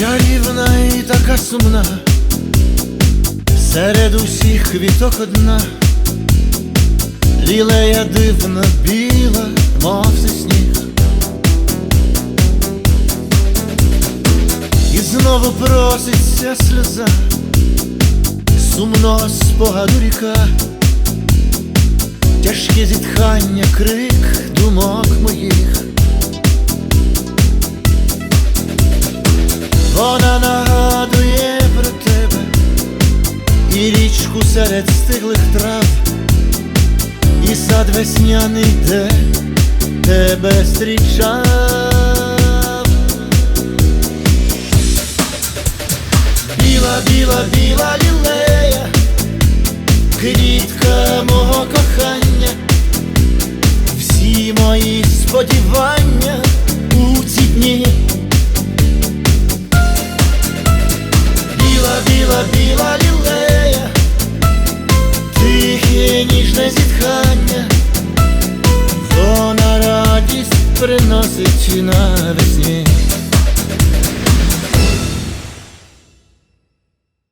Чарівна і така сумна, серед усіх квіток одна, лілея дивна, біла, мов це сніг. І знову проситься сльоза, сумного спогаду ріка, тяжке зітхання, крик думок моїх. Вона нагадує про тебе і річку серед стиглих трав, і сад весняний, де тебе зустрічав. Біла, біла, біла лілея, квітка мого кохання, всі мої сподівання у ці дні. Ніжне зітхання, вона радість приносить навесні.